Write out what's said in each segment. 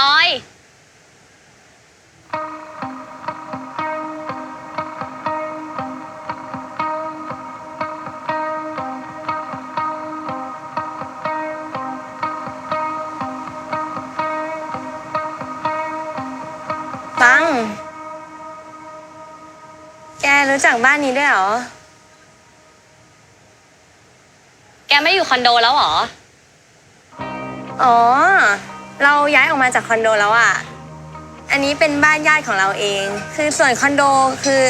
ออย ปัง แกรู้จักบ้านนี้ด้วยเหรอ แกไม่อยู่คอนโดแล้วเหรอ อ๋อ เราย้ายออกมาจากคอนโดแล้วอะอันนี้เป็นบ้านญาติของเราเอง คือส่วนคอนโดคือ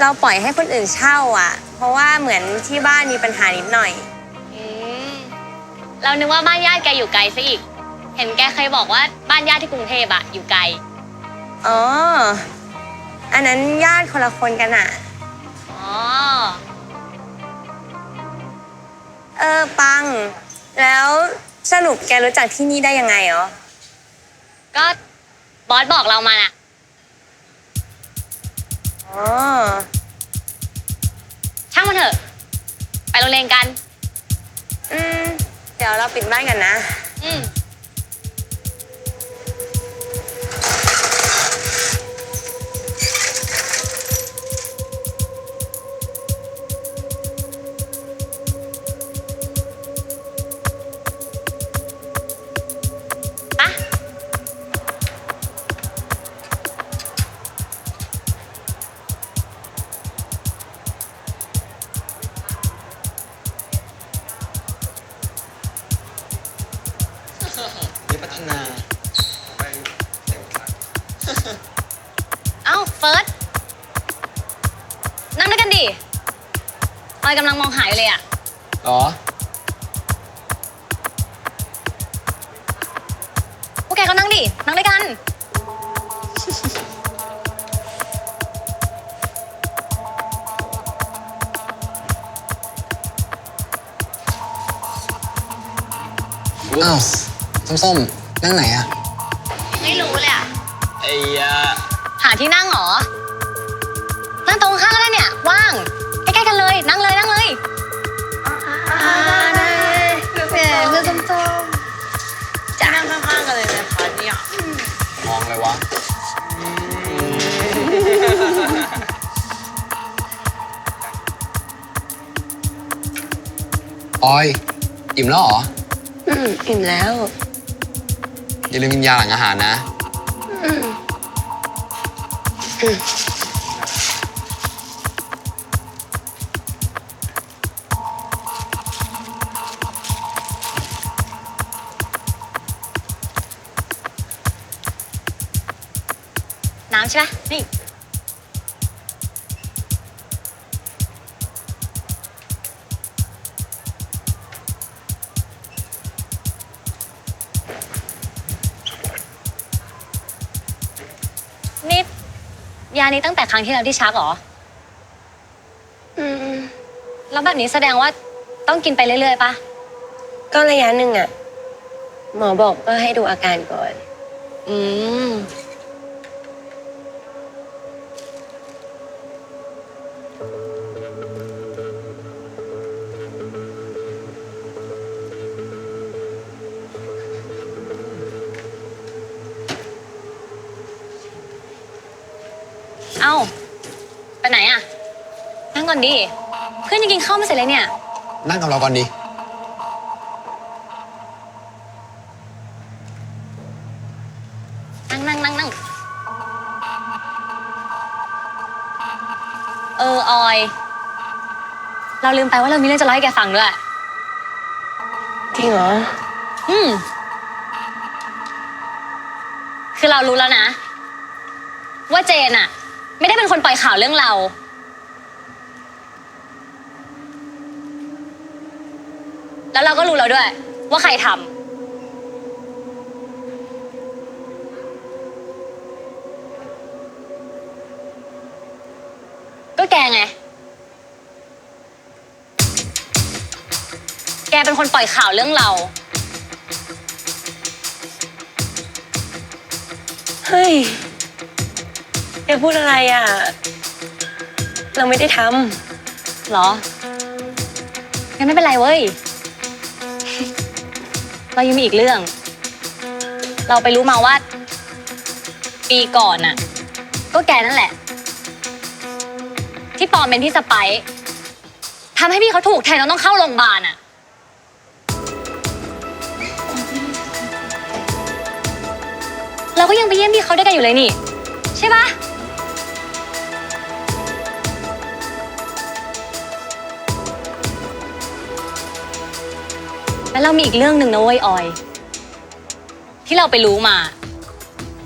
เราปล่อยให้คนอื่นเช่าอะเพราะว่าเหมือนที่บ้านมีปัญหานิดหน่อย อืมเรานึกว่าบ้านญาติแกอยู่ไกลซะอีก เห็นแกเคยบอกว่าบ้านญาติที่กรุงเทพอะอยู่ไกล อ๋อ อันนั้นญาติคนละคนกันอะอ๋อ เออปัง แล้วสรุปแกรู้จักที่นี่ได้ยังไงเหรอ ก็บอสบอกเรามาน่ะ อ๋อ ช่างมันเถอะ ไปโรงเรียนกัน อืม เดี๋ยวเราปิดบ้านกันนะอืมปะ กันดิออยกำลังมองหาอยู่เลยอะอ๋อพวกแกก็นั่งดิ นั่งด้วยกัน อ้าวส้มๆนั่งไหนอะไม่รู้เลยอะไอ้ยาหาที่นั่งเหรอ ว่าง ใกล้ๆกันเลย นั่งเลยนั่งเลยได้เพื่อนเพื่อนส้มๆจะนั่งข้างๆกันเลยนะคะเนี่ยมองเลยวะออย อิ่มแล้วเหรอ อืมอิ่มแล้ว อย่าลืมกินยาหลังอาหารนะ อืมอืม น้ำใช่ปะนี่นี่ยานี้ตั้งแต่ครั้งที่แล้วที่ชักเหรออืมอืม แล้วแบบนี้แสดงว่าต้องกินไปเรื่อยๆปะก็ระยะหนึ่งอะหมอบอกก็ให้ดูอาการก่อน อืม เอ้า ไปไหนอะนั่งก่อนดิ เพื่อนยังกินข้าวไม่เสร็จเลยเนี่ย นั่งกับเราก่อนดินั่งนั่งนั่งนั่งเออ ออย เราลืมไปว่าเรามีเรื่องจะเล่าให้แกฟังด้วย จริงเหรอ อืม คือเรารู้แล้วนะ ว่าเจนอะ ไม่ได้เป็นคนปล่อยข่าวเรื่องเรา แล้วเราก็รู้แล้วด้วย ว่าใครทำก็แกไง แกเป็นคนปล่อยข่าวเรื่องเรา เฮ้ย กพูดอะไรอะ เราไม่ได้ทเหรอ งั้นไม่เป็นไรเว้ย เรายังมีอีกเรื่อง เราไปรู้มาว่า ปีก่อนน่ะ ก็แกนั่นแหละ ที่ปลอมเป็นพี่สไปซ์ทำให้พี่เขาถูกแทงแล้วต้องเข้าโรงพยาบาลอะ เราก็ยังไปเยี่ยมพี่เขาด้วยกันอยู่เลยนี่ ใช่ปะ แล้วเรามีอีกเรื่องหนึ่งนะเว้ยออย ที่เราไปรู้มา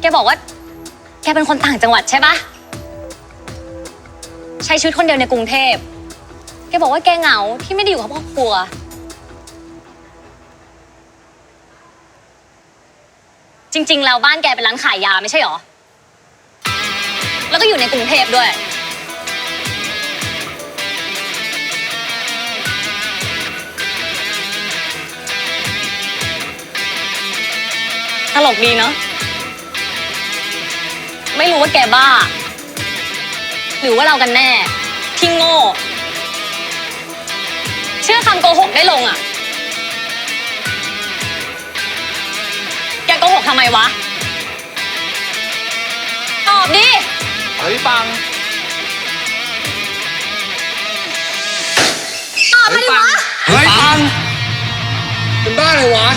แกบอกว่า แกเป็นคนต่างจังหวัดใช่ปะใช้ชีวิตคนเดียวในกรุงเทพ แกบอกว่าแกเหงาที่ไม่ได้อยู่กับครอบครัว จริง ๆ แล้วบ้านแกเป็นร้านขายยาไม่ใช่หรอ แล้วก็อยู่ในกรุงเทพด้วย ตลกดีเนาะ ไม่รู้ว่าแกบ้า หรือว่าเรากันแน่ ที่โง่ เชื่อคำโกหกได้ลงอะ แกโกหกทำไมวะ ตอบดิ เฮ้ยปัง ตอบมาดิวะ เฮ้ยปัง เป็นบ้าเลยวะ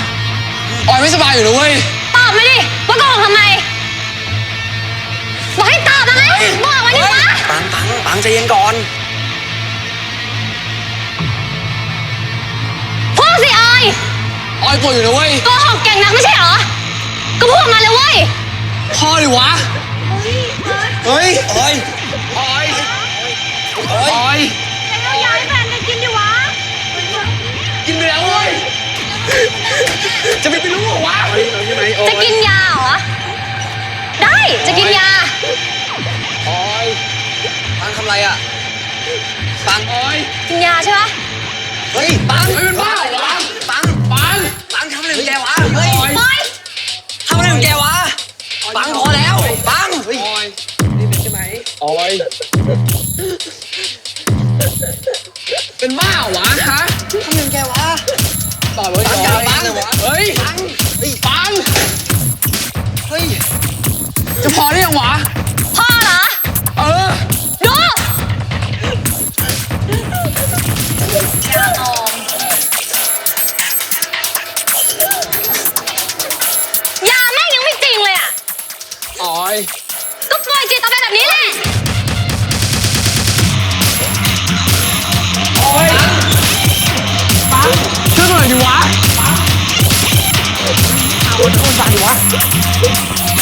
ออยไม่สบายอยู่นะเว้ยต อบมาดิว่าโกหกทำไม บอกให้ตอบมาไงบอกมาดิวะปังปังปังใจเย็นก่อน พูดสิออยออยป่วยอยู่นะเว้ย โกหกเก่งนักไม่ใช่เหรอ ก็พูดมาเลยเว้ย พ่อดิวะเฮ้ยเฮ้ยออยเฮ้ยออยเอายาให้แฟนกันกินดิวะกินไปแล้วเว้ย จะกินยาเหรอ ได้ จะกินยา ออยปังทำไรอะปังออย กินยาใช่ปะเฮ้ยปังเฮ้ยเป็นบ้าเหรอวะปังปังปังทำอะไรของแกวะเฮ้ยออ ยังวะพ่อเหรอ เออ ดูยาแม่งยังไม่จริงเลยอะออยก็ป่วยจิตเอาไปแบบนี้แหละออยปังช่วยหน่อยดิวะเอาคนคนฟังดิวะ